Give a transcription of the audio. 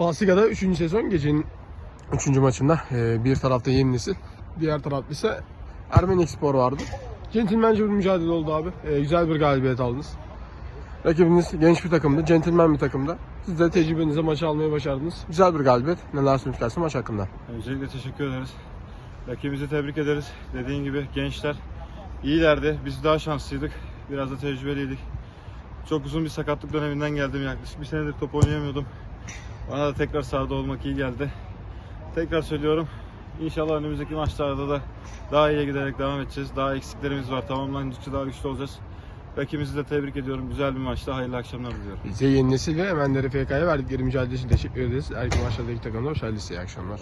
La Liga'da 3. sezon gecenin 3. maçında e, bir tarafta yeni nesil, diğer tarafta ise Ermenik Spor vardı. Centilmence bir mücadele oldu abi. E, güzel bir galibiyet aldınız. Rakibiniz genç bir takımdı, centilmen bir takımda. Siz de tecrübenize maçı almayı başardınız. Güzel bir galibiyet. Neler söylemek maç hakkında? Öncelikle teşekkür ederiz. Rakibimizi tebrik ederiz. Dediğin gibi gençler iyilerdi. Biz daha şanslıydık. Biraz da tecrübeliydik. Çok uzun bir sakatlık döneminden geldim yaklaşık. Bir senedir top oynayamıyordum. Bana da tekrar sahada olmak iyi geldi. Tekrar söylüyorum. İnşallah önümüzdeki maçlarda da daha iyiye giderek devam edeceğiz. Daha eksiklerimiz var. Tamamlandıkça daha güçlü olacağız. Rakibimizi de tebrik ediyorum. Güzel bir maçta. Hayırlı akşamlar diliyorum. Bize yeni nesil ve Emenleri FK'ya verdikleri mücadele için teşekkür ederiz. Erken maçlardaki takımda hoş geldiniz. İyi akşamlar.